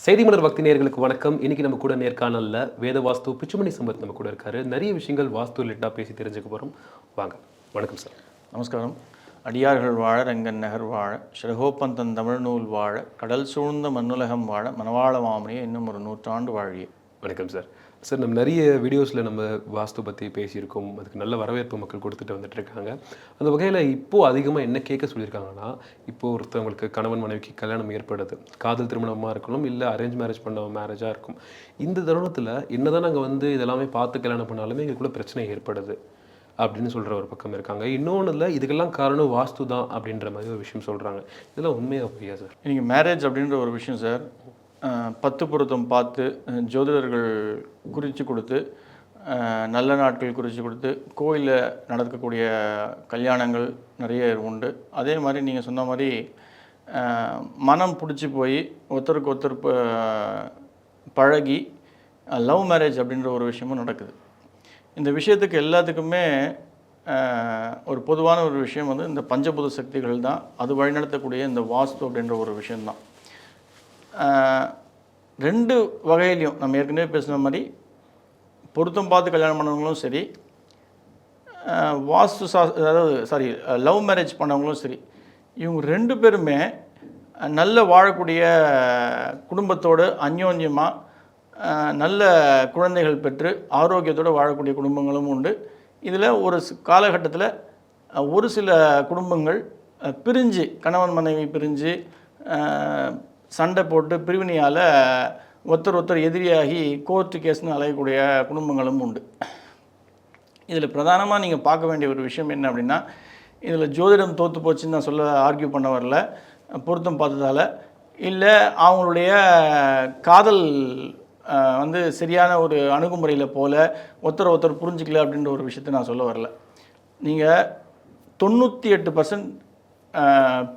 செய்தி மலர் பக்தி நேயர்களுக்கு வணக்கம். இன்னைக்கு நம்ம கூட நேர்காணல்ல வேத வாஸ்து பிச்சுமணி சம்பத் நம்ம கூட இருக்காரு. நிறைய விஷயங்கள் வாஸ்து ரிலேட்டடாக பேசி தெரிஞ்சுக்க போறோம். வாங்க வணக்கம் சார். நமஸ்காரம். அடியார்கள் வாழ ரங்கன் நகர் வாழ சிறகோப்பந்தன் தமிழ் நூல் வாழ கடல் சூழ்ந்த மண்ணுலகம் வாழ மணவாள மாமனிய இன்னும் ஒரு நூற்றாண்டு வாழிய. வணக்கம் சார். சார் நம்ம நிறைய வீடியோஸில் நம்ம வாஸ்து பற்றி பேசியிருக்கோம். அதுக்கு நல்ல வரவேற்பு மக்கள் கொடுத்துட்டு வந்துட்டு இருக்காங்க அந்த வகையில் இப்போது அதிகமாக என்ன கேட்க சொல்லியிருக்காங்கன்னா இப்போ ஒருத்தவங்களுக்கு கணவன் மனைவிக்கு கல்யாணம் ஏற்படுது. காதல் திருமணமாக இருக்கணும் இல்லை அரேஞ்ச் மேரேஜ் பண்ண மேரேஜாக இருக்கும். இந்த தருணத்தில் என்னதான் நாங்கள் வந்து இதெல்லாமே பார்த்து கல்யாணம் பண்ணாலுமே எங்களுக்குள்ள பிரச்சனை ஏற்படுது அப்படின்னு சொல்கிற ஒரு பக்கம் இருக்காங்க. இன்னொன்று இல்லை இதுக்கெல்லாம் காரணம் வாஸ்து தான் அப்படின்ற மாதிரி ஒரு விஷயம் சொல்கிறாங்க இதெல்லாம் உண்மையாக பொய்யா சார் நீங்கள் மேரேஜ் அப்படின்ற ஒரு விஷயம் சார் பத்து பொருத்தம் பார்த்து ஜோதிடர்கள் குறித்து கொடுத்து நல்ல நாட்கள் குறித்து கொடுத்து கோயிலில் நடக்கக்கூடிய கல்யாணங்கள் நிறைய உண்டு. அதே மாதிரி நீங்கள் சொன்ன மாதிரி மனம் பிடிச்சி போய் ஒருத்தருக்கு ஒருத்தர் பழகி லவ் மேரேஜ் அப்படின்ற ஒரு விஷயமும் நடக்குது. இந்த விஷயத்துக்கு எல்லாத்துக்குமே ஒரு பொதுவான ஒரு விஷயம் வந்து இந்த பஞ்சபூத சக்திகள் தான். அது வழிநடத்தக்கூடிய இந்த வாஸ்து அப்படின்ற ஒரு விஷயம்தான். ரெண்டு வகையிலையும் நம்ம ஏற்கனவே பேசின மாதிரி பொருத்தம் பார்த்து கல்யாணம் பண்ணவங்களும் சரி வாஸ்து சா அதாவது சாரி லவ் மேரேஜ் பண்ணவங்களும் சரி இவங்க ரெண்டு பேருமே நல்ல வாழக்கூடிய குடும்பத்தோடு அந்யோன்யமாக நல்ல குழந்தைகள் பெற்று ஆரோக்கியத்தோடு வாழக்கூடிய குடும்பங்களும் உண்டு. இதில் ஒரு காலகட்டத்தில் ஒரு சில குடும்பங்கள் பிரிஞ்சு கணவன் மனைவி பிரிஞ்சு சண்டை போட்டு பிரிவினையால் ஒருத்தர் ஒருத்தர் எதிரியாகி கோர்ட்டு கேஸ்னு அலையக்கூடிய குடும்பங்களும் உண்டு. இதில் பிரதானமாக நீங்கள் பார்க்க வேண்டிய ஒரு விஷயம் என்ன அப்படின்னா இதில் ஜோதிடம் தோற்று போச்சுன்னு நான் சொல்ல ஆர்கியூ பண்ண வரல பொருத்தம் பார்த்ததால இல்லை அவங்களுடைய காதல் வந்து சரியான ஒரு அணுகுமுறையில் போல ஒருத்தர் ஒருத்தர் புரிஞ்சிக்கல அப்படின்ற ஒரு விஷயத்தை நான் சொல்ல வரல. நீங்கள் தொண்ணூற்றி எட்டு பர்சன்ட்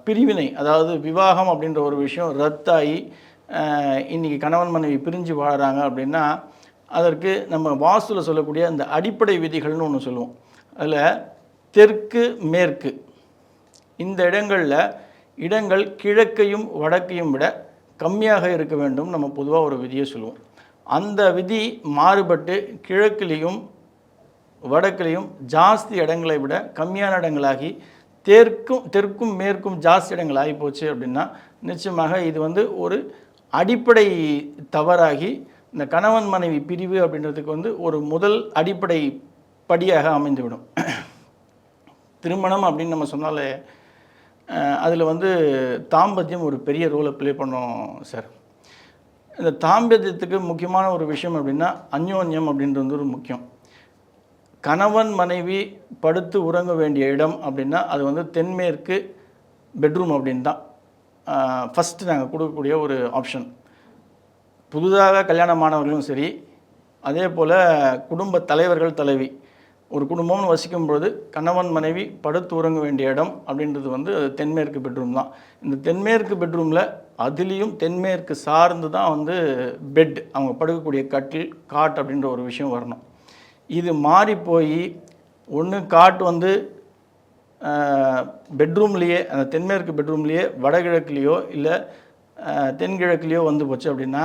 பிரிவினை அதாவது விவாகம் அப்படின்ற ஒரு விஷயம் ரத்தாகி இன்றைக்கி இன்னைக்கு கணவன் மனைவி பிரிஞ்சு வாழறாங்க அப்படின்னா அதற்கு நம்ம வாஸ்துல சொல்லக்கூடிய அந்த அடிப்படை விதிகள்னு ஒன்று சொல்லுவோம். அதில் தெற்கு மேற்கு. இந்த இடங்களில் இடங்கள் கிழக்கையும் வடக்கையும் விட கம்மியாக இருக்க வேண்டும் நம்ம பொதுவாக ஒரு விதியை சொல்லுவோம். அந்த விதி மாறுபட்டு கிழக்கிலையும் வடக்கிலையும் ஜாஸ்தி இடங்களை விட கம்மியான இடங்களாகி தெற்கும் தெற்கும் மேற்கும் ஜாஸ்தி இடங்கள் ஆகிப்போச்சு அப்படின்னா நிச்சயமாக இது வந்து ஒரு அடிப்படை தவறாகி இந்த கணவன் மனைவி பிரிவு அப்படின்றதுக்கு வந்து ஒரு முதல் அடிப்படை படியாக அமைந்துவிடும். திருமணம் அப்படின்னு நம்ம சொன்னாலே அதில் வந்து தாம்பத்தியம் ஒரு பெரிய ரோலை ப்ளே பண்ணோம் சார் இந்த தாம்பத்தியத்துக்கு முக்கியமான ஒரு விஷயம் அப்படின்னா அந்யோன்யம் அப்படின்றது வந்து ஒரு முக்கியம். கணவன் மனைவி படுத்து உறங்க வேண்டிய இடம் அப்படின்னா அது வந்து தென்மேற்கு பெட்ரூம் அப்படின்னு தான் ஃபஸ்ட்டு நாங்கள் கொடுக்கக்கூடிய ஒரு ஆப்ஷன் புதுதாக கல்யாணமானவர்களும் சரி அதே போல் குடும்ப தலைவர்கள் தலைவி. ஒரு குடும்பம்னு வசிக்கும் பொழுது கணவன் மனைவி படுத்து உறங்க வேண்டிய இடம் அப்படின்றது வந்து அது தென்மேற்கு பெட்ரூம் தான். இந்த தென்மேற்கு பெட்ரூமில் அதுலேயும் தென்மேற்கு சார்ந்து தான் வந்து பெட் அவங்க படுக்கக்கூடிய கட்டில் காட் அப்படின்ற ஒரு விஷயம் வரணும். இது மாறி போய் ஒன்று காட் வந்து பெட்ரூம்லேயே அந்த தென்மேற்கு பெட்ரூம்லேயே வடகிழக்குலேயோ இல்லை தென்கிழக்குலேயோ வந்து போச்சு அப்படின்னா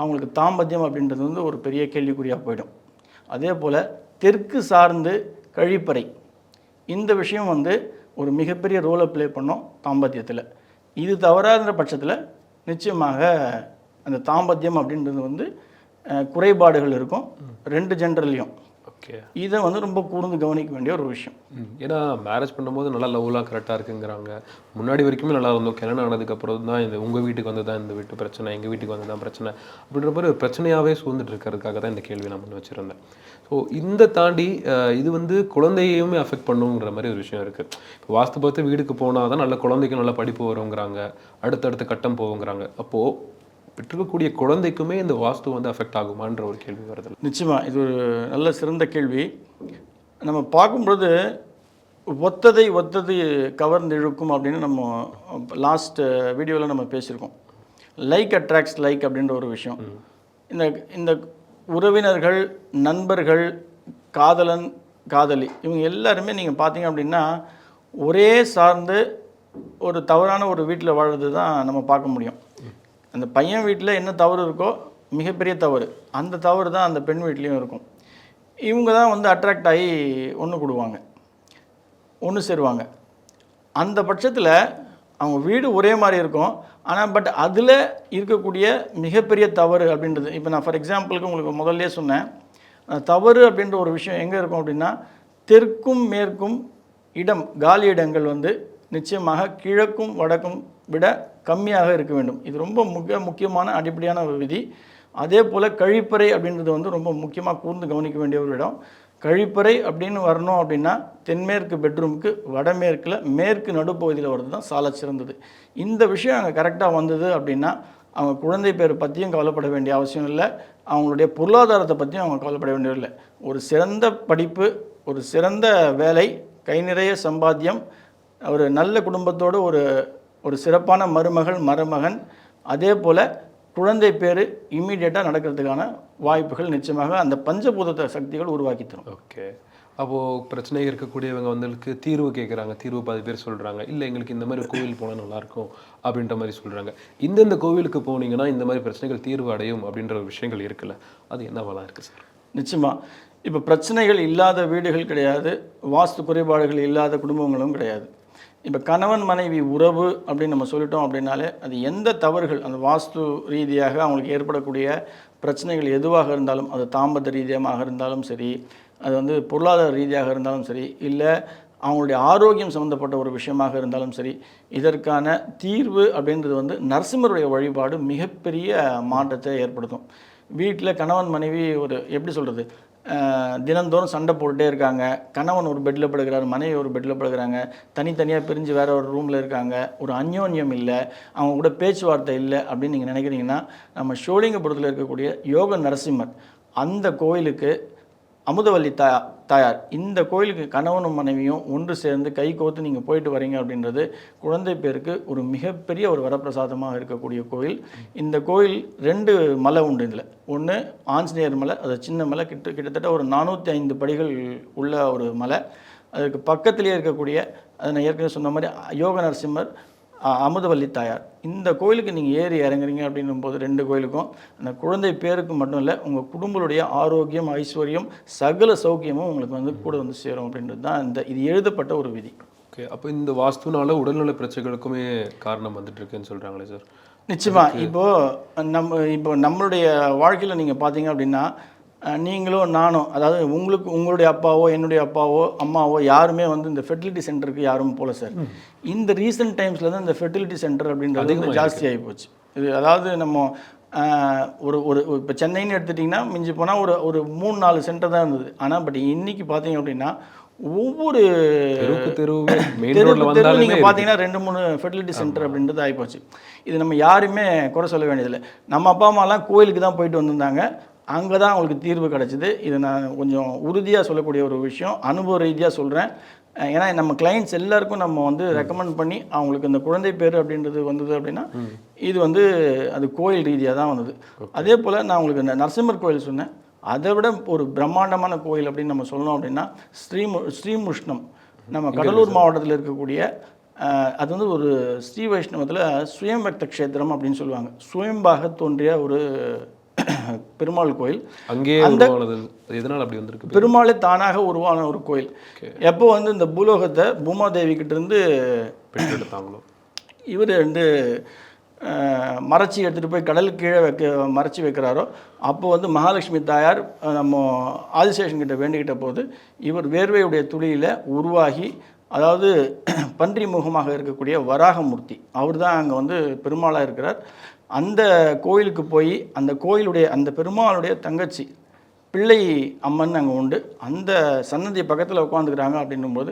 அவங்களுக்கு தாம்பத்தியம் அப்படின்றது வந்து ஒரு பெரிய கேள்விக்குறியாக போயிடும். அதே போல் தெற்கு சார்ந்து கழிப்பறை. இந்த விஷயம் வந்து ஒரு மிகப்பெரிய ரோலை ப்ளே பண்ணோம் தாம்பத்தியத்தில். இது தவறாத பட்சத்தில் நிச்சயமாக அந்த தாம்பத்தியம் அப்படின்றது வந்து குறைபாடுகள் இருக்கும். ரெண்டு ஜென்டர்லேயும் ஓகே இதை வந்து ரொம்ப கூர்ந்து கவனிக்க வேண்டிய ஒரு விஷயம். ஏன்னா மேரேஜ் பண்ணும்போது நல்லா லவ்லாம் கரெக்டாக இருக்குங்கிறாங்க. முன்னாடி வரைக்குமே நல்லா இருந்தோம். கல்யாணம் ஆனதுக்கப்புறம் தான் இந்த உங்கள் வீட்டுக்கு வந்து தான் இந்த வீட்டு பிரச்சனை எங்கள் வீட்டுக்கு வந்து தான் பிரச்சனை அப்படின்ற மாதிரி ஒரு பிரச்சனையாகவே சூழ்ந்துட்டு இருக்கிறதுக்காக தான் இந்த கேள்வி நான் முன் வச்சுருந்தேன். ஸோ இந்த தாண்டி இது வந்து குழந்தையுமே அஃபெக்ட் பண்ணுங்கிற மாதிரி ஒரு விஷயம் இருக்குது இப்போ வாஸ்து பார்த்து வீட்டுக்கு போனால் தான் நல்ல குழந்தைக்கு நல்ல படிப்பு வருங்கிறாங்க. அடுத்தடுத்த கட்டம் போகுங்கிறாங்க. அப்போது பெற்றிருக்கக்கூடிய குழந்தைக்குமே இந்த வாஸ்து வந்து அஃபெக்ட் ஆகுமான்ற ஒரு கேள்வி வருது. நிச்சயமாக இது ஒரு நல்ல சிறந்த கேள்வி. நம்ம பார்க்கும்பொழுது ஒத்ததை ஒத்தது கவர்ந்து இழுக்கும் அப்படின்னு நம்ம லாஸ்ட் வீடியோவில் நம்ம பேசியிருக்கோம். லைக் அட்ராக்ட்ஸ் லைக் அப்படின்ற ஒரு விஷயம். இந்த இந்த உறவினர்கள் நண்பர்கள் காதலன் காதலி இவங்க எல்லாருமே நீங்கள் பார்த்தீங்க அப்படின்னா ஒரே சார்ந்து ஒரு தவறான ஒரு வீட்டில் வாழ்றது தான் நம்ம பார்க்க முடியும். அந்த பையன் வீட்டில் என்ன தவறு இருக்கோ மிகப்பெரிய தவறு. அந்த தவறு தான் அந்த பெண் வீட்லேயும் இருக்கும். இவங்க தான் வந்து அட்ராக்ட் ஆகி ஒன்று கொடுவாங்க. ஒன்று சேருவாங்க. அந்த பட்சத்தில் அவங்க வீடு ஒரே மாதிரி இருக்கும். ஆனால் பட் அதில் இருக்கக்கூடிய மிகப்பெரிய தவறு அப்படின்றது இப்போ நான் ஃபார் எக்ஸாம்பிளுக்கு உங்களுக்கு முதல்ல சொன்னேன். தவறு அப்படின்ற ஒரு விஷயம் எங்கே இருக்கும் அப்படின்னா தெற்கும் மேற்கும் இடம் காலி இடங்கள் வந்து நிச்சயமாக கிழக்கும் வடக்கும் விட கம்மியாக இருக்க வேண்டும். இது ரொம்ப மிக முக்கியமான அடிப்படையான விதி. அதே போல் கழிப்பறை அப்படின்றது வந்து ரொம்ப முக்கியமாக கூர்ந்து கவனிக்க வேண்டிய ஒரு இடம். கழிப்பறை அப்படின்னு வரணும் அப்படின்னா தென்மேற்கு பெட்ரூமுக்கு வடமேற்கில் மேற்கு நடுப்பகுதியில் வர்றது தான் சால சிறந்தது. இந்த விஷயம் அங்கே கரெக்டாக வந்தது அப்படின்னா அவங்க குழந்தை பேர் பற்றியும் கவலைப்பட வேண்டிய அவசியம் இல்லை. அவங்களுடைய பொருளாதாரத்தை பற்றியும் அவங்க கவலைப்பட வேண்டியதில்லை ஒரு சிறந்த படிப்பு ஒரு சிறந்த வேலை கை நிறைய சம்பாத்தியம் ஒரு நல்ல குடும்பத்தோடு ஒரு ஒரு சிறப்பான மருமகள் மருமகன் அதே போல் குழந்தை பேர் இம்மீடியட்டாக நடக்கிறதுக்கான வாய்ப்புகள் நிச்சயமாக அந்த பஞ்சபூத சக்திகள் உருவாக்கி தரும் ஓகே. அப்போது பிரச்சனை இருக்கக்கூடியவங்க வந்துருக்கு தீர்வு கேட்குறாங்க தீர்வு பாதி பேர் சொல்கிறாங்க இல்லை எங்களுக்கு இந்த மாதிரி கோவில் போனால் நல்லாயிருக்கும் அப்படின்ற மாதிரி சொல்கிறாங்க இந்தந்த கோவிலுக்கு போனீங்கன்னா இந்த மாதிரி பிரச்சனைகள் தீர்வு அடையும் அப்படின்ற ஒரு விஷயங்கள் இருக்குல்ல. அது என்னவெல்லாம் இருக்குது சார்? நிச்சயமா. இப்போ பிரச்சனைகள் இல்லாத வீடுகள் கிடையாது. வாஸ்து குறைபாடுகள் இல்லாத குடும்பங்களும் கிடையாது. இப்போ கணவன் மனைவி உறவு அப்படின்னு நம்ம சொல்லிட்டோம் அப்படின்னாலே அது எந்த தவறுகள் அந்த வாஸ்து ரீதியாக அவங்களுக்கு ஏற்படக்கூடிய பிரச்சனைகள் எதுவாக இருந்தாலும் அது தாம்பத்த ரீதியமாக இருந்தாலும் சரி அது வந்து பொருளாதார ரீதியாக இருந்தாலும் சரி இல்லை அவங்களுடைய ஆரோக்கியம் சம்மந்தப்பட்ட ஒரு விஷயமாக இருந்தாலும் சரி இதற்கான தீர்வு அப்படின்றது வந்து நரசிம்மருடைய வழிபாடு மிகப்பெரிய மாற்றத்தை ஏற்படுத்தும். வீட்டில் கணவன் மனைவி ஒரு எப்படி சொல்கிறது தினந்தோறும் சண்டை போட்டுட்டே இருக்காங்க. கணவன் ஒரு பெட்டில் படுக்கிறார் மனைவி ஒரு பெட்டில் படுக்கிறாங்க. தனித்தனியாக பிரிஞ்சு வேற ஒரு ரூமில் இருக்காங்க. ஒரு அந்யோன்யம் இல்லை அவங்க கூட பேச்சுவார்த்தை இல்லை அப்படின்னு நீங்கள் நினைக்கிறீங்கன்னா நம்ம ஷோலிங்கபுரத்தில் இருக்கக்கூடிய யோக நரசிம்மர் அந்த கோயிலுக்கு அமுதவல்லி தா தாயார் இந்த கோயிலுக்கு கணவனும் மனைவியும் ஒன்று சேர்ந்து கை கோர்த்து நீங்கள் போயிட்டு வரீங்க அப்படின்றது குழந்தை பேருக்கு ஒரு மிகப்பெரிய ஒரு வரப்பிரசாதமாக இருக்கக்கூடிய கோயில். இந்த கோயில் ரெண்டு மலை உண்டு இதில். ஒன்று ஆஞ்சநேயர் மலை அது சின்ன மலை கிட்ட கிட்டத்தட்ட ஒரு நானூற்றி ஐந்து படிகள் உள்ள ஒரு மலை. அதுக்கு பக்கத்திலேயே இருக்கக்கூடிய அதை நான் ஏற்கனவே சொன்ன மாதிரி யோக நரசிம்மர் அமுதவல்லி தாயார். இந்த கோயிலுக்கு நீங்கள் ஏறி இறங்குறீங்க அப்படின்னும் போது ரெண்டு கோயிலுக்கும் அந்த குழந்தை பேருக்கு மட்டும் இல்லை உங்கள் குடும்பங்களுடைய ஆரோக்கியம் ஐஸ்வர்யம் சகல சௌக்கியமும் உங்களுக்கு வந்து கூட வந்து சேரும் அப்படின்றது தான் இந்த இது எழுதப்பட்ட ஒரு விதி. ஓகே அப்போ இந்த வாஸ்துனால உடல்நல பிரச்சனைகளுக்குமே காரணம் வந்துட்டு இருக்குன்னு சொல்கிறாங்களே சார். நிச்சயமா. இப்போ நம்ம இப்போ நம்மளுடைய வாழ்க்கையில் நீங்கள் பார்த்தீங்க அப்படின்னா நீங்களும் நானும் அதாவது உங்களுக்கு உங்களுடைய அப்பாவோ என்னுடைய அப்பாவோ அம்மாவோ யாருமே வந்து இந்த ஃபெர்டிலிட்டி சென்டருக்கு யாரும் போல சார். இந்த ரீசெண்ட் டைம்ஸில் தான் இந்த ஃபெர்டிலிட்டி சென்டர் அப்படின்றது ஜாஸ்தி ஆகி போச்சு. இது அதாவது நம்ம ஒரு ஒரு இப்போ சென்னைன்னு எடுத்துட்டிங்கன்னா மிஞ்சி போனால் ஒரு ஒரு மூணு நாலு சென்டர் தான் இருந்தது. ஆனால் பட் இன்னைக்கு பார்த்தீங்க அப்படின்னா ஒவ்வொரு தெருவுக்கு தெருவுமே மெயின் தெருவுக்கு ரோட்ல தெரு வந்தாலுமே நீங்க பார்த்தீங்கன்னா ரெண்டு மூணு ஃபெர்டிலிட்டி சென்டர் அப்படின்றது ஆகிப்போச்சு இது நம்ம யாருமே குறை சொல்ல வேண்டியதில்லை. நம்ம அப்பா அம்மாலாம் கோயிலுக்கு தான் போயிட்டு வந்திருந்தாங்க. அங்கே தான் அவங்களுக்கு தீர்வு கிடச்சிது. இதை நான் கொஞ்சம் உறுதியாக சொல்லக்கூடிய ஒரு விஷயம். அனுபவ ரீதியாக சொல்கிறேன் ஏன்னா நம்ம கிளைண்ட்ஸ் எல்லாருக்கும் நம்ம வந்து ரெக்கமெண்ட் பண்ணி அவங்களுக்கு இந்த குழந்தை பேர் அப்படின்றது வந்தது அப்படின்னா இது வந்து அது கோயில் ரீதியாக தான் வந்தது. அதே போல் நான் உங்களுக்கு இந்த நரசிம்மர் கோயில் சொன்னேன். அதை விட ஒரு பிரம்மாண்டமான கோயில் அப்படின்னு நம்ம சொல்லணும் அப்படின்னா ஸ்ரீமு ஸ்ரீமுஷ்ணம் நம்ம கடலூர் மாவட்டத்தில் இருக்கக்கூடிய அது வந்து ஒரு ஸ்ரீ வைஷ்ணவத்தில் சுயம்பக்த க்ஷேத்திரம் அப்படின்னு சொல்லுவாங்க. சுயம்பாக தோன்றிய ஒரு பெருமாள் கோயில். அங்கேயே அது எதனால் அப்படி வந்திருக்கு பெருமாளே தானாக உருவான ஒரு கோயில். எப்போ வந்து இந்த பூலோகத்தை பூமாதேவி கிட்ட இருந்து பெற்றெடுத்தாங்களோ இவர் வந்து மறைச்சி எடுத்துகிட்டு போய் கடலுக்கு கீழே வைக்க மறைச்சி வைக்கிறாரோ அப்போ வந்து மகாலட்சுமி தாயார் நம்ம ஆதிசேஷன் கிட்ட வேண்டிக்கிட்ட போது இவர் வேர்வையுடைய துளியில் உருவாகி அதாவது பன்றி முகமாக இருக்கக்கூடிய வராகமூர்த்தி. அவர் தான் அங்கே வந்து பெருமாளாக இருக்கிறார். அந்த கோயிலுக்கு போய் அந்த கோயிலுடைய அந்த பெருமாளுடைய தங்கச்சி பிள்ளை அம்மன் அங்கே உண்டு. அந்த சன்னதி பக்கத்தில் உட்காந்துக்கிறாங்க அப்படின்னும்போது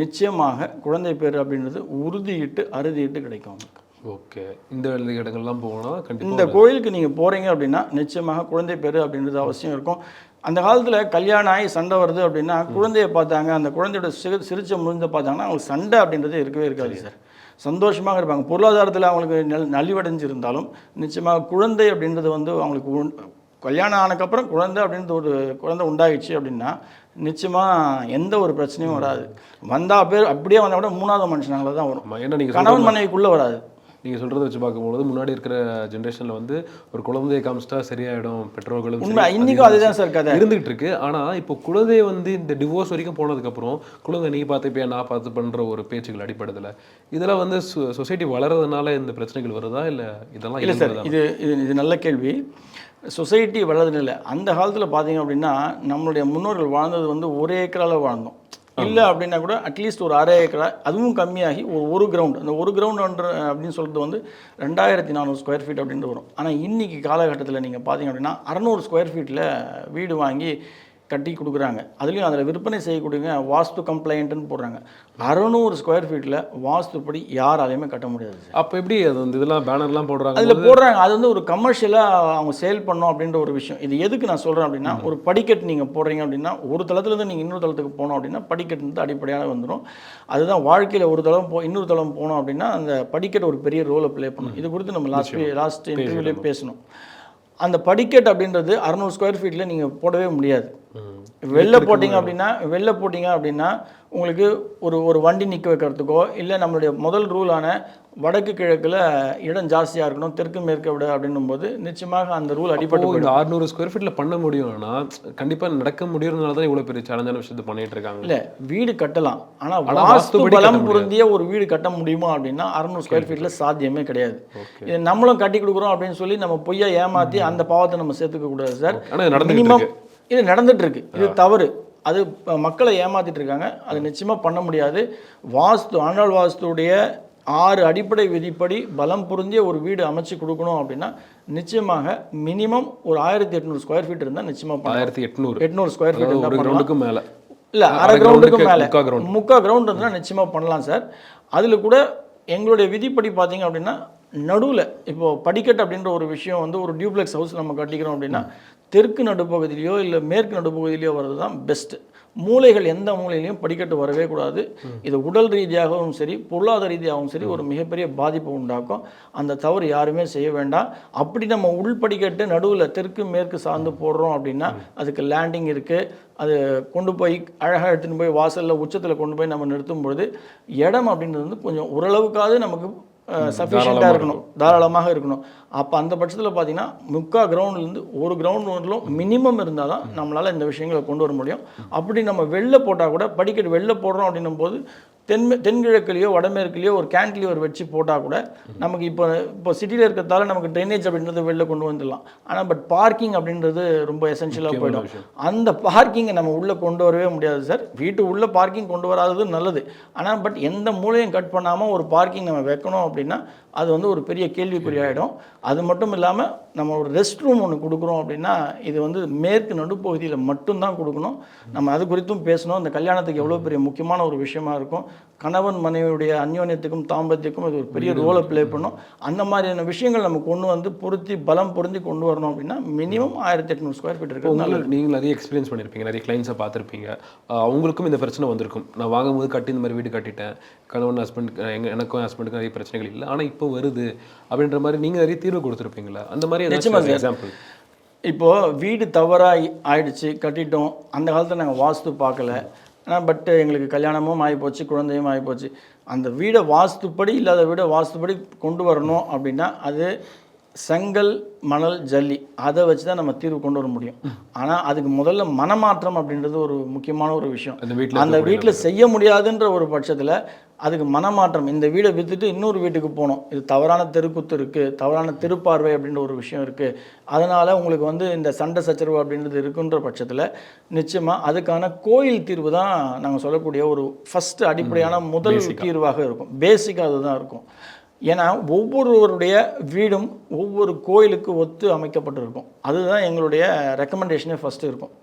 நிச்சயமாக குழந்தை பேர் அப்படின்றது உறுதியிட்டு அறுதியிட்டு கிடைக்கும் அவங்களுக்கு. ஓகே. இந்த இடங்கள்லாம் போனால் கண்டிப்பாக இந்த கோயிலுக்கு நீங்கள் போகிறீங்க அப்படின்னா நிச்சயமாக குழந்தை பேர் அப்படின்றது அவசியம் இருக்கும். அந்த காலத்தில் கல்யாணம் ஆகி சண்டை வருது அப்படின்னா குழந்தைய பார்த்தாங்க அந்த குழந்தையோட சிறு சிரிச்ச முழுந்த பார்த்தாங்கன்னா அவங்களுக்கு சண்டை அப்படின்றது இருக்கவே இருக்காது சார். சந்தோஷமாக இருப்பாங்க. பொருளாதாரத்தில் அவங்களுக்கு நல் நலிவடைஞ்சிருந்தாலும் நிச்சயமாக குழந்தை அப்படின்றது வந்து அவங்களுக்கு உண்- கல்யாணம் ஆனதுக்கப்புறம் குழந்தை அப்படின்றது ஒரு குழந்தை உண்டாயிடுச்சு அப்படின்னா நிச்சயமாக எந்த ஒரு பிரச்சனையும் வராது. வந்தால் பேர் அப்படியே வந்தால் கூட மூணாவது மனுஷனால தான் வரும் கணவன் மனைவிக்குள்ளே வராது. நீங்கள் சொல்கிறத வச்சு பார்க்கும்போது முன்னாடி இருக்கிற ஜென்ரேஷனில் வந்து ஒரு குழந்தையை காமிச்சிட்டா சரியாயிடும் பெற்றோர்களும் உண்மை அது அதுதான் சார் கதை. இருந்துகிட்டு இருக்கு. ஆனால் இப்போ குழந்தைய வந்து இந்த டிவோர்ஸ் வரைக்கும் போனதுக்கப்புறம் குழந்தை நீ பார்த்துப்பியா நான் பார்த்து பண்ணுற ஒரு பேச்சுகள் அடிப்படுதில் இதெல்லாம் வந்து சொசைட்டி வளர்றதுனால இந்த பிரச்சனைகள் வருதா? இல்லை இதெல்லாம் இல்லை சார்? இது இது இது நல்ல கேள்வி. சொசைட்டி வளர்றதுன்னு இல்லை. அந்த காலத்தில் பார்த்தீங்க அப்படின்னா நம்மளுடைய முன்னோர்கள் வாழ்ந்தது வந்து ஒரு ஏக்கரால் வாழ்ந்தோம். இல்லை அப்படின்னா கூட அட்லீஸ்ட் ஒரு அரை ஏக்கரா அதுவும் கம்மியாகி ஒரு ஒரு கிரவுண்ட் அந்த ஒரு கிரவுண்ட் அப்படின்னு சொல்கிறது வந்து ரெண்டாயிரத்தி நானூறு ஸ்கொயர் ஃபீட் அப்படின்ட்டு வரும். ஆனால் இன்றைக்கி காலகட்டத்தில் நீங்கள் பார்த்தீங்க அப்படின்னா அறநூறு ஸ்கொயர் ஃபீட்டில் வீடு வாங்கி கட்டி கொடுக்குறாங்க. அதுலேயும் அதில் விற்பனை செய்யக்கூடியவங்க வாஸ்து கம்ப்ளைண்ட்டுன்னு போடுறாங்க. அறநூறு ஸ்கொயர் ஃபீட்டில் வாஸ்துப்படி யாராலையுமே கட்ட முடியாது அப்போ எப்படி அது வந்து இதெல்லாம் பேனர்லாம் போடுறாங்க? அதில் போடுறாங்க. அது வந்து ஒரு கமர்ஷியலாக அவங்க சேல் பண்ணோம் அப்படின்ற ஒரு விஷயம். இது எதுக்கு நான் சொல்கிறேன் அப்படின்னா ஒரு படிக்கட்டு நீங்கள் போடுறீங்க அப்படின்னா ஒரு தளத்துலேருந்து நீங்கள் இன்னொரு தளத்துக்கு போனோம் அப்படின்னா படிக்கட்டு வந்து அடிப்படையாக வந்துடும் அதுதான் வாழ்க்கையில் ஒரு தளம் போ இன்னொரு தளம் போனோம் அப்படின்னா அந்த படிக்கட்டு ஒரு பெரிய ரோலை ப்ளே பண்ணும். இது குறித்து நம்ம லாஸ்ட் லாஸ்ட் இன்டர்வியூலேயே பேசணும். அந்த படிக்கட்டு அப்படின்றது அறநூறு ஸ்கொயர் ஃபீட்டில் நீங்கள் போடவே முடியாது. வெளில போட்டிங்க அப்படின்னா வெளில போட்டிங்க அப்படின்னா உங்களுக்கு ஒரு ஒரு வண்டி நிற்க வைக்கிறதுக்கோ இல்லை நம்மளுடைய முதல் ரூலான வடக்கு கிழக்கில் இடம் ஜாஸ்தியாக இருக்கணும் தெற்கு மேற்கை விட அப்படின்னும் போது நிச்சயமாக அந்த ரூல் இப்போ இந்த 600 ஸ்கொயர் ஃபீட்டில் பண்ண முடியும்னா கண்டிப்பா நடக்க முடியறதுனால தான் இவ்வளோ பெரிய சேலஞ்சான விஷயத்தை பண்ணிட்டு இருக்காங்க. இல்லை வீடு கட்டலாம். ஆனால் ஆனா வாஸ்து பலம். பொருந்திய ஒரு வீடு கட்ட முடியுமா அப்படின்னா அறநூறு ஸ்கொயர் ஃபீட்டில் சாத்தியமே கிடையாது. இது நம்மளும் கட்டி கொடுக்குறோம் அப்படின்னு சொல்லி நம்ம பொய்யா ஏமாற்றி அந்த பாவத்தை நம்ம சேர்த்துக்க கூடாது சார். மினிமம் இது நடந்துட்டு இருக்கு. இது தவறு. அது மக்களை ஏமாத்திட்டு இருக்காங்க அது நிச்சயமா பண்ண முடியாது. வாஸ்து ஆண்டாள் வாஸ்துடைய ஆறு அடிப்படை விதிப்படி பலம் பொருந்திய ஒரு வீடு அமைச்சு கொடுக்கணும் அப்படின்னா நிச்சயமாக மினிமம் ஒரு ஆயிரத்தி எட்நூறு ஸ்கொயர் ஃபீட் இருந்தால் நிச்சயமா பண்ணலாம். ஆயிரத்தி எட்நூறு. எட்நூறு ஸ்கொயர் ஃபீட் இருந்தால் மேல. இல்ல அரை கிரவுண்டுக்கு மேல. முக்கா கிரவுண்ட் இருந்தால் நிச்சயமா பண்ணலாம் சார். அதுல கூட எங்களுடைய விதிப்படி பார்த்தீங்க அப்படின்னா நடுவுல இப்போ படிக்கட்டு அப்படின்ற ஒரு விஷயம் வந்து ஒரு டியூப்ளெக்ஸ் ஹவுஸ் நம்ம கட்டிக்கிறோம் அப்படின்னா தெற்கு நடுப்பகுதியிலையோ இல்லை மேற்கு நடுப்பகுதியிலையோ வர்றது தான் பெஸ்ட் மூலைகள் எந்த மூலையிலையும் படிக்கட்டு வரவே கூடாது. இது உடல் ரீதியாகவும் சரி பொருளாதார ரீதியாகவும் சரி ஒரு மிகப்பெரிய பாதிப்பை உண்டாக்கும். அந்த தவறு யாருமே செய்ய வேண்டாம். அப்படி நம்ம உள் படிக்கட்டு நடுவில் தெற்கு மேற்கு சார்ந்து போடுறோம் அப்படின்னா அதுக்கு லேண்டிங் இருக்குது அது கொண்டு போய் அழகாக எடுத்துன்னு போய் வாசலில் உச்சத்தில் கொண்டு போய் நம்ம நிறுத்தும் பொழுது இடம் அப்படின்றது வந்து கொஞ்சம் ஓரளவுக்காவது நமக்கு சஃபிஷியண்ட்டாக இருக்கணும். தாராளமாக இருக்கணும். அப்போ அந்த பட்சத்தில் பார்த்தீங்கன்னா முக்கா கிரவுண்ட்லேருந்து ஒரு கிரவுண்ட் வரலும் மினிமம் இருந்தால் தான் நம்மளால் இந்த விஷயங்களை கொண்டு வர முடியும். அப்படி நம்ம வெளில போட்டால் கூட படிக்கட்டு வெளில போடுறோம் அப்படின்னும் போது தென் தென்கிழக்குலையோ வடமேற்குலையோ ஒரு கேன்டிலிவர் வச்சு போட்டால் கூட நமக்கு இப்போ இப்போ சிட்டியில் இருக்கிறதால நமக்கு ட்ரைனேஜ் அப்படின்றது வெளில கொண்டு வந்துடலாம். ஆனால் பட் பார்க்கிங் அப்படின்றது ரொம்ப எசென்ஷியலாக போயிடும். அந்த பார்க்கிங்கை நம்ம உள்ளே கொண்டு வரவே முடியாது சார் வீட்டு உள்ள பார்க்கிங் கொண்டு வராதது நல்லது. ஆனால் பட் எந்த மூலையும் கட் பண்ணாமல் ஒரு பார்க்கிங் நம்ம வைக்கணும் அப்படின்னா அது வந்து ஒரு பெரிய கேள்விக்குறியாயிடும் அது மட்டும் இல்லாமல் நம்ம ஒரு ரெஸ்ட் ரூம் ஒன்று கொடுக்குறோம் அப்படின்னா இது வந்து மேற்கு நடுப்பகுதியில் மட்டும்தான் கொடுக்கணும். நம்ம அது குறித்தும் பேசணும். இந்த கல்யாணத்துக்கு எவ்வளோ பெரிய முக்கியமான ஒரு விஷயமா இருக்கும். கணவன் மனைவியுடைய அந்யோன்யத்துக்கும் தாம்பத்தியக்கும் இது ஒரு பெரிய ரோலை ப்ளே பண்ணும். அந்த மாதிரியான விஷயங்கள் நம்ம கொண்டு வந்து பொருத்தி பலம் பொருந்தி கொண்டு வரணும் அப்படின்னா மினிமம் ஆயிரத்தி எட்நூறு ஸ்கொயர் ஃபீட் உங்களுக்கு நீங்கள் நிறைய எக்ஸ்பீரியன்ஸ் பண்ணியிருப்பீங்க நிறைய கிளைண்ட்ஸை பார்த்துருப்பீங்க. அவங்களுக்கும் இந்த பிரச்சனை வந்திருக்கும். நான் வாங்கும்போது கட்டி இந்த மாதிரி வீடு கட்டிட்டேன். கணவன் ஹஸ்பண்ட் எங்க எனக்கும் ஹஸ்பண்டுக்கும் நிறைய பிரச்சனைகள் இல்லை. ஆனால் இப்போ வருது. அப்படின்ற மாதிரி நீங்கள் நிறைய தீர்வு கொடுத்துருப்பீங்களா? அந்த மாதிரி. எக்ஸாம்பிள் இப்போ வீடு தவறாக ஆயிடுச்சு கட்டிட்டோம். அந்த காலத்தில் நாங்கள் வாஸ்து பார்க்கல. ஆனால் பட்டு எங்களுக்கு கல்யாணமும் ஆகிப்போச்சு குழந்தையும் ஆகிப்போச்சு. அந்த வீடை வாஸ்துப்படி இல்லாத வீடை வாஸ்துப்படி கொண்டு வரணும் அப்படின்னா அது செங்கல் மணல் ஜல்லி அதை வச்சு தான் நம்ம தீர்வு கொண்டு வர முடியும். ஆனால் அதுக்கு முதல்ல மனமாற்றம் அப்படின்றது ஒரு முக்கியமான ஒரு விஷயம். அந்த வீட்டில் செய்ய முடியாதுன்ற ஒரு பட்சத்தில் அதுக்கு மனமாற்றம் இந்த வீடை விற்றுட்டு இன்னொரு வீட்டுக்கு போகணும். இது தவறான தெருக்குத்து இருக்குது தவறான திருப்பார்வை அப்படின்ற ஒரு விஷயம் இருக்குது அதனால் உங்களுக்கு வந்து இந்த சண்டை சச்சரவு அப்படின்றது இருக்குன்ற பட்சத்தில் நிச்சயமாக அதுக்கான கோயில் தீர்வு தான் நாங்கள் சொல்லக்கூடிய ஒரு ஃபஸ்ட்டு அடிப்படையான முதல் தீர்வாக இருக்கும். பேசிக்காக அதுதான் இருக்கும். ஏன்னா ஒவ்வொருவருடைய வீடும் ஒவ்வொரு கோயிலுக்கு ஒத்து அமைக்கப்பட்டிருக்கும். அதுதான் எங்களுடைய ரெக்கமெண்டேஷனே ஃபஸ்ட்டு இருக்கும்.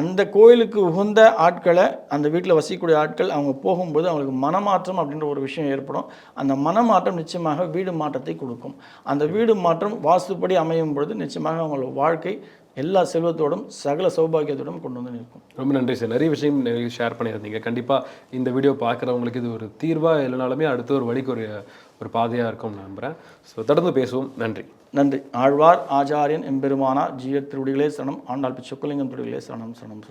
அந்த கோயிலுக்கு உகந்த ஆட்களை அந்த வீட்டில் வசிக்கக்கூடிய ஆட்கள் அவங்க போகும்போது அவங்களுக்கு மனமாற்றம் அப்படின்ற ஒரு விஷயம் ஏற்படும். அந்த மனமாற்றம் நிச்சயமாக வீடு மாற்றத்தை கொடுக்கும். அந்த வீடு மாற்றம் வாஸ்துப்படி அமையும் பொழுது நிச்சயமாக அவங்களோட வாழ்க்கை எல்லா செல்வத்தோடும் சகல சௌபாகியத்தோடும் கொண்டு வந்து நிற்கும். ரொம்ப நன்றி சார். நிறைய விஷயம் ஷேர் பண்ணியிருந்தீங்க. கண்டிப்பாக இந்த வீடியோ பார்க்குறவங்களுக்கு இது ஒரு தீர்வாக இல்லைனாலுமே அடுத்த ஒரு வழிக்கு ஒரு ஒரு பாதையாக இருக்கும்னு நம்புகிறேன் ஸோ தொடர்ந்து பேசுவோம். நன்றி. நன்றி. ஆழ்வார் ஆச்சாரியன் எம்பெருமானா ஜீயத் திருடிகளே சரணம் ஆண்டாள் பிச்சொக்கலிங்கம் திருடிகளே சரணம் சரணம் சரணம்.